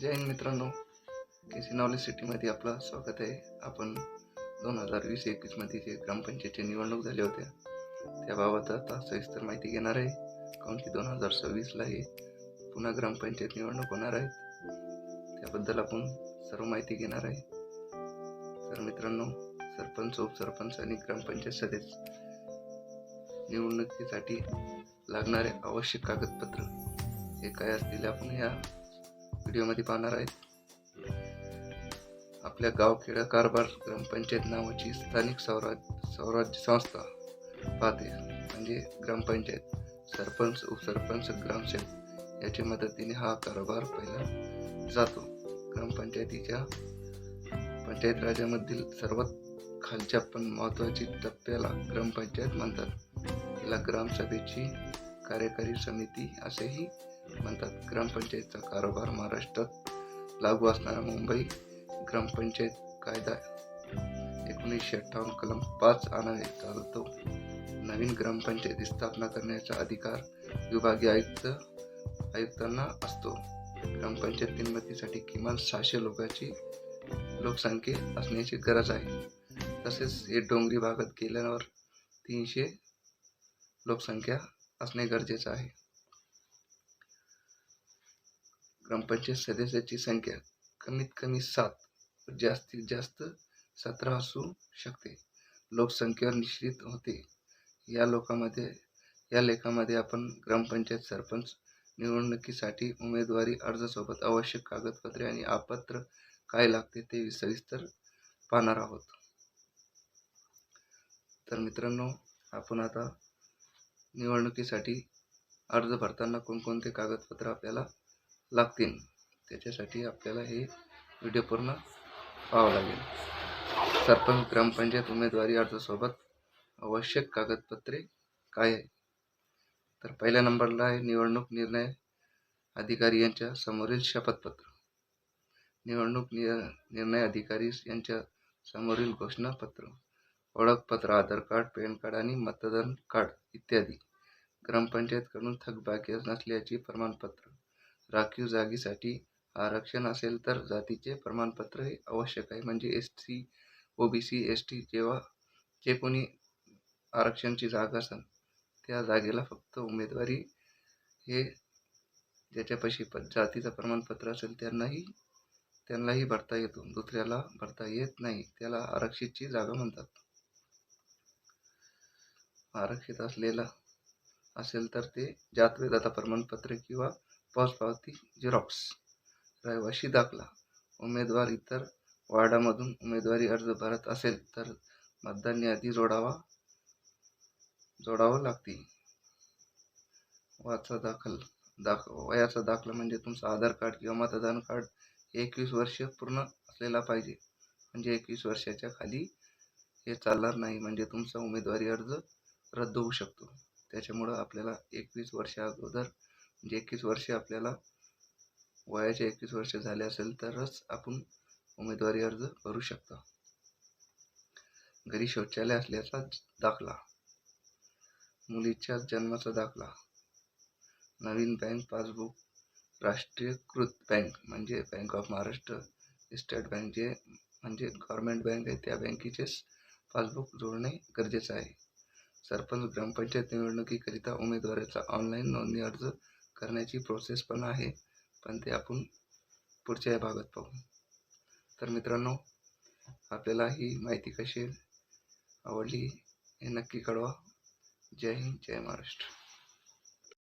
जय हिंद मित्रांनो. के C knowledge सिटीमध्ये आपलं स्वागत आहे. आपण दोन हजार वीस एकवीसमध्ये जे ग्रामपंचायतची निवडणूक झाल्या होत्या त्याबाबत आता सविस्तर माहिती घेणार आहे. काऊन की दोन हजार सव्वीसला हे पुन्हा ग्रामपंचायत निवडणूक होणार आहेत त्याबद्दल आपण सर्व माहिती घेणार आहे. तर मित्रांनो सरपंच उपसरपंच आणि ग्रामपंचायत सदस्य निवडणुकीसाठी लागणारे आवश्यक कागदपत्र हे काय असतील आपण या व्हिडिओमध्ये पाहणार आहेत. आपल्या गावखेडा कारभार ग्रामपंचायत नावाची स्थानिक स्वराज स्वराज्य संस्था पाहते. म्हणजे ग्रामपंचायत सरपंच उपसरपंच ग्रामसेवक याच्या मदतीने हा कारभार पहिला जातो. ग्रामपंचायतीच्या पंचायत राजामधील सर्वात खालच्या पण महत्त्वाची टप्प्याला ग्रामपंचायत म्हणतात. तिला ग्रामसभेची कार्यकारी समिती असेही म्हणतात. ग्रामपंचायतचा कारोबार महाराष्ट्रात लागू असणारा मुंबई ग्रामपंचायत कायदा एकोणीसशे अठ्ठावन्न कलम पाच आणावे चालतो नवीन ग्रामपंचायती स्थापना करण्याचा अधिकार विभागीय आयुक्त आयुक्तांना असतो. ग्रामपंचायत निर्मितीसाठी किमान सहाशे लोकांची लोकसंख्या असण्याची गरज आहे. तसेच हे डोंगरी भागात गेल्यावर तीनशे लोकसंख्या असणे गरजेचं आहे. ग्रामपंचायत सदस्याची संख्या कमीत कमी सात जास्तीत जास्त सतरा असू शकते. लोकसंख्येवर निश्चित होते. या लोकांमध्ये या लेखामध्ये आपण ग्रामपंचायत सरपंच निवडणुकीसाठी उमेदवारी अर्जासोबत आवश्यक कागदपत्रे आणि आपत्र काय लागते ते सविस्तर पाहणार आहोत. तर मित्रांनो आपण आता निवडणुकीसाठी अर्ज भरताना कोणकोणते कागदपत्र आपल्याला लागतील. त्याच्यासाठी आपल्याला हे व्हिडिओ पूर्ण पाहावं लागेल. सरपंच ग्रामपंचायत उमेदवारी अर्जासोबत आवश्यक कागदपत्रे काय आहे तर पहिल्या नंबरला आहे निवडणूक निर्णय अधिकारी यांच्या समोरील शपथपत्र. निवडणूक निय निर्णय अधिकारी यांच्या समोरील घोषणापत्र ओळखपत्र आधार कार्ड पॅन कार्ड आणि मतदान कार्ड इत्यादी. ग्रामपंचायतकडून थकबाकी नसल्याचे प्रमाणपत्र. राखीव जागेसाठी आरक्षण असेल तर जातीचे प्रमाणपत्र हे आवश्यक आहे. म्हणजे S C O B C S T जेव्हा जे कोणी आरक्षणची जागा असेल त्या जागेला फक्त उमेदवारी हे ज्याच्यापाशी प जातीचं प्रमाणपत्र असेल त्यांनाही त्यांनाही भरता येतो. दुसऱ्याला भरता येत नाही. त्याला आरक्षितची जागा म्हणतात. आरक्षित असलेला असेल तर ते जातवेदाता प्रमाणपत्र किंवा पावती झेरॉक्स रहिवाशी दाखला उमेदवार इतर वार्डामधून उमेदवारी अर्ज भरत असेल तर मतदान यादी जोडावा जोडावं लागते वाचा दाखल दाख वयाचा दाखला म्हणजे तुमचं आधार कार्ड किंवा मतदान कार्ड एकवीस वर्ष पूर्ण असलेला पाहिजे. म्हणजे एकवीस वर्षाच्या खाली हे चालणार नाही म्हणजे तुमचा उमेदवारी अर्ज रद्द होऊ शकतो. त्याच्यामुळं आपल्याला एकवीस वर्षा अगोदर म्हणजे एकवीस वर्षे आपल्याला वयाचे एकवीस वर्ष झाले असेल तरच आपण उमेदवारी अर्ज भरू शकता. घरी शौचालय असल्याचा दाखला. मुलीच्या जन्माचा दाखला. नवीन बँक पासबुक राष्ट्रीयकृत बँक म्हणजे bank of Maharashtra state bank जे म्हणजे गव्हर्मेंट बँक आहे त्या बँकेचेच पासबुक जोडणे गरजेचं आहे. सरपंच ग्रामपंचायत निवडणुकीकरिता उमेदवाराचा ऑनलाईन नोंदणी अर्ज करण्याची प्रोसेस पण आहे. पण ते आपण पुढच्या या भागात पाहू. तर मित्रांनो आपल्याला ही माहिती कशी आवडली हे नक्की कळवा. जय हिंद जय महाराष्ट्र.